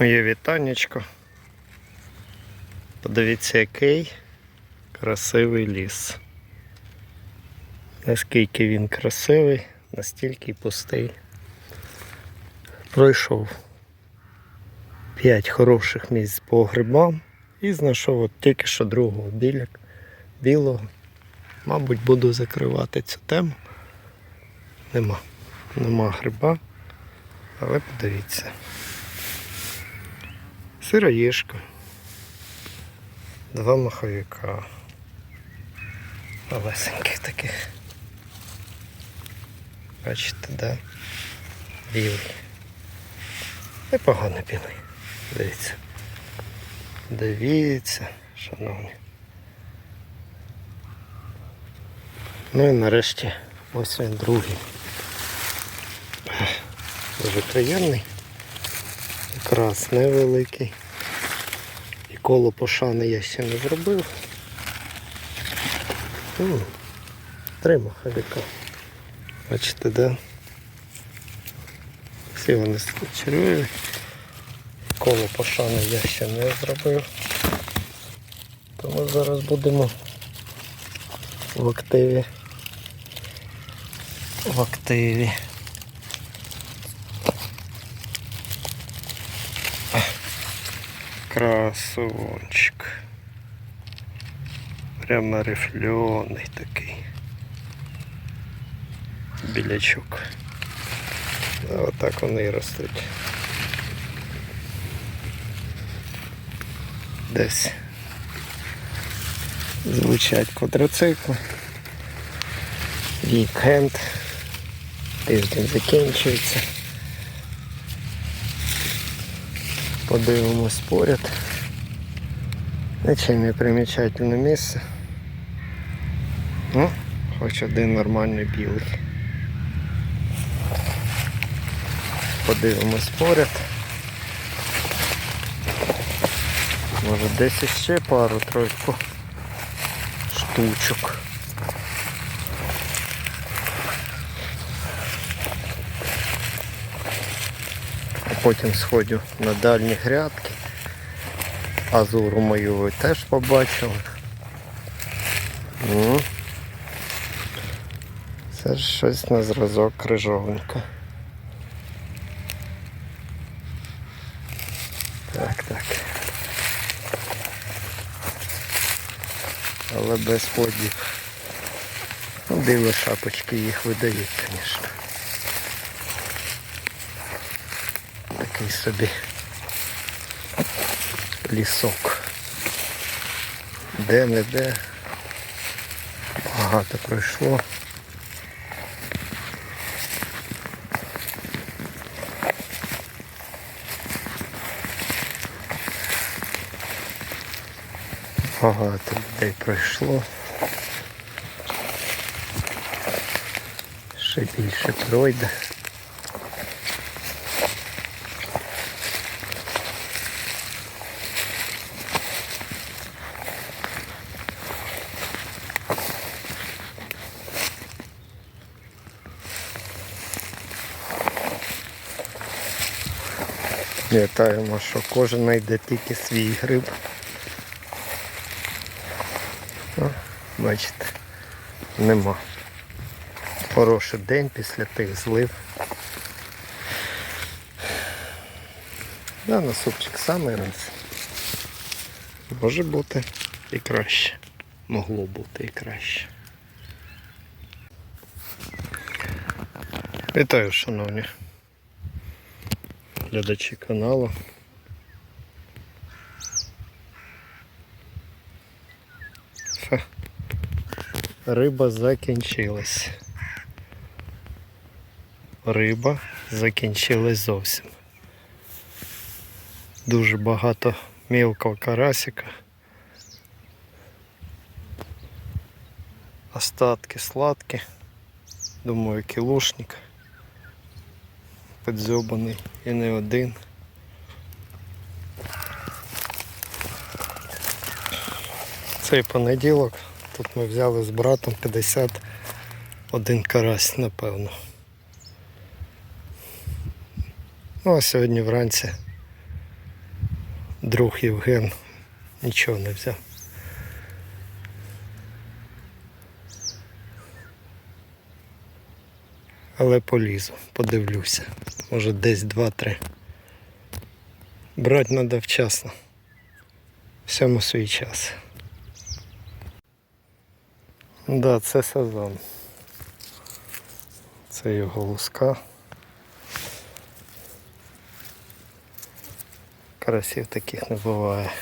Моє вітаннячко. Подивіться, який красивий ліс. Наскільки він красивий, настільки пустий. Пройшов 5 хороших місць по грибам і знайшов от тільки що другого біля, білого. Мабуть, буду закривати цю тему. Нема. Нема гриба. Але подивіться. Сироїшка. Два маховика. Малесеньких таких. Бачите, да? Білий. Непогано білий. Дивіться. Дивіться, шановні. Ну і нарешті ось він другий. Дуже приємний. Якраз невеликий. Коло пошани я ще не зробив. Три маховика. Бачите, да? Всі вони червиві. Коло пошани я ще не зробив. Тому зараз будемо в активі. В активі. Красунчик. Прямо рифльоний такий. Білячок. Отак вони і ростуть. Десь звучать квадроцикли. Вікенд. Тиждень закінчується. Подивимось поряд. Нічим не примічательне місце. Ну, хоч один нормальний білий. Подивимось поряд. Може десь іще пару-тройку штучок. Потім сходю на дальні грядки. Азуру мою ви теж побачили. Ну, це ж щось на зразок крижовника. Так, так. Але без ходів. Ну, диво шапочки їх видають, звісно. Такий собі лісок. Де не де. Багато пройшло. Багато людей пройшло. Ще більше пройде. Пам'ятаємо, що кожен знайде тільки свій гриб. О, бачите, нема. Хороший день після тих злив. Да, на супчик самий раз. Може бути і краще. Могло бути і краще. Вітаю, шановні глядачі каналу. Все. Риба закінчилась. Риба закінчилась зовсім. Дуже багато мілкого карасика. Остатки сладкі. Думаю, кілушник. Підзьобаний і не один. Цей понеділок тут ми взяли з братом 51 карась, напевно. Ну а сьогодні вранці друг Євген нічого не взяв. Але полізу, подивлюся. Може десь два-три. Брати треба вчасно. Всьому свій час. Да, це сезон. Це його луска. Карасів таких не буває.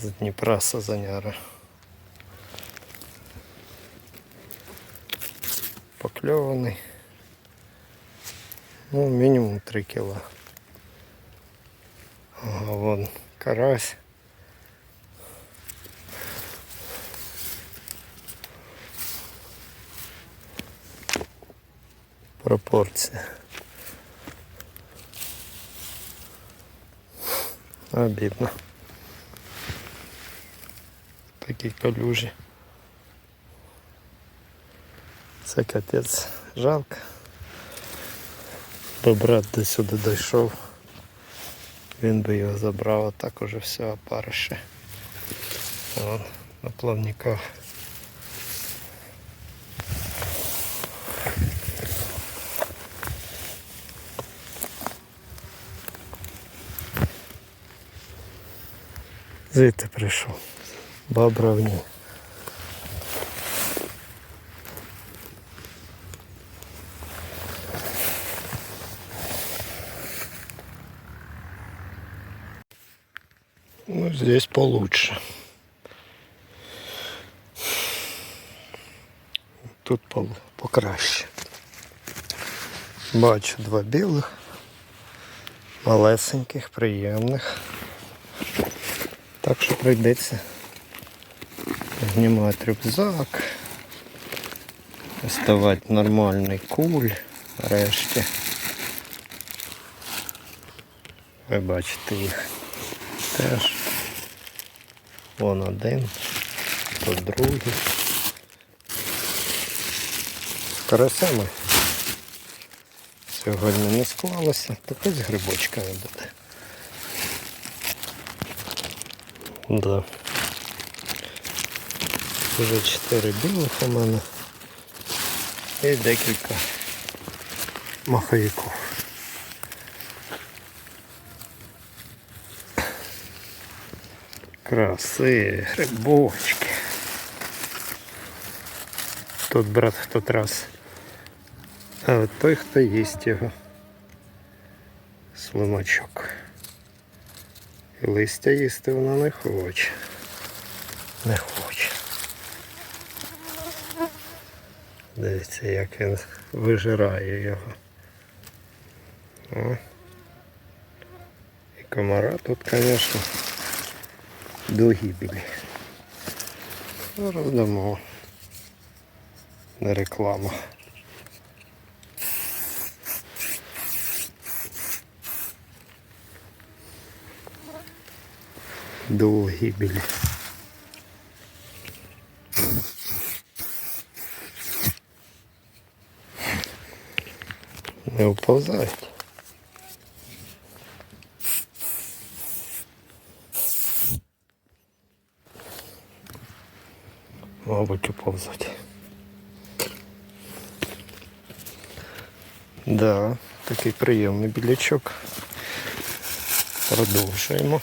З Дніпра сазаняри. Покльований. Ну, мінімум 3 кіла. Ага, вон карась. Пропорція. Обідно. Такі калюжі. Це капець жалко. Бо брат до сюди дійшов. Він би його забрав, а так уже все опарище. Вон, на плавниках. Звідти прийшов. Бабра Здесь получше. Тут покраще. Бачу два білих, малесеньких, приємних. Так що прийдеться знімати рюкзак, доставати нормальний куль решті. Ви бачите їх теж. Вон один, тут другий. Карасями сьогодні не склалося, хоч з грибочками буде. Да. Вже чотири білих у мене і декілька маховиків. Краси, грибочки. Тут брат в тот раз. А от той, хто їсть його. Слимачок. І листя їсти вона не хоче. Не хоче. Дивіться, як він вижирає його. О. І комара тут, звісно, до гибелі. Ну, роздамо. Не реклама. До гибелі. Не уповзають. Мабуть, уповзуть. Да, такий приємний білячок. Продовжуємо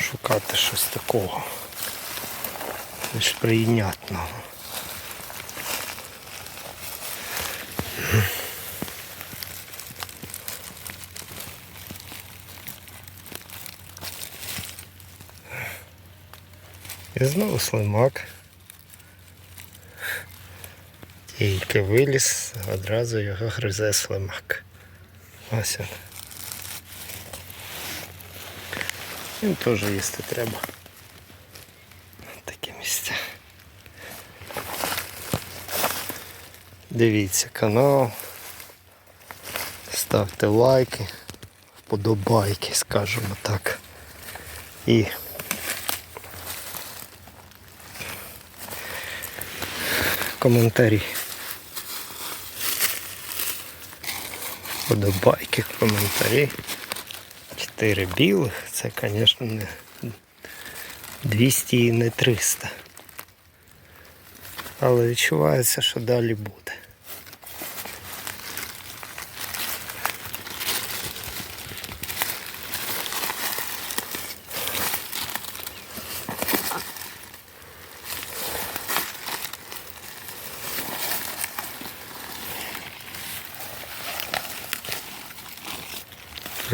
шукати щось такого. Більш прийнятного. І знову слимак. Тільки виліз, одразу його гризе слимак. Ось він. Він теж їсти треба. Такі місця. Дивіться канал. Ставте лайки, вподобайки, скажімо так. І коментарі. Вподобайки, коментарі. Чотири білих, це, звісно, не 200 і не 300. Але відчувається, що далі буде.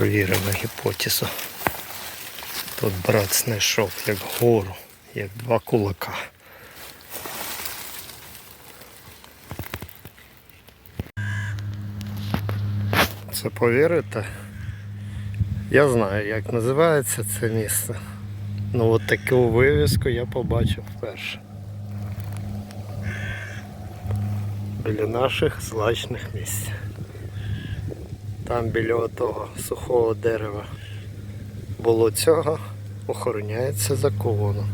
Провіримо гіпотезу. Тут брат знайшов як гору, як два кулака. Це повірите? Я знаю, як називається це місце. Ну от таку вивіску я побачив вперше. Біля наших злачних місць. Там біля того сухого дерева було цього охороняється законом.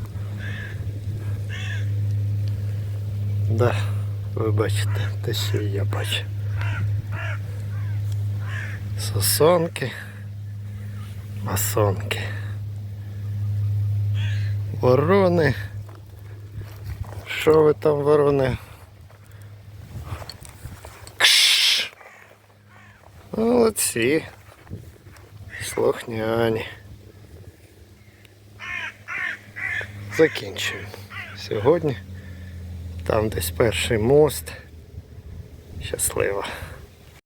Да, ви бачите, те ще я бачу. Сосонки, масонки, ворони. Що ви там ворони? Молодці. Слухняні. Закінчуємо. Сьогодні там десь перший мост. Щасливо.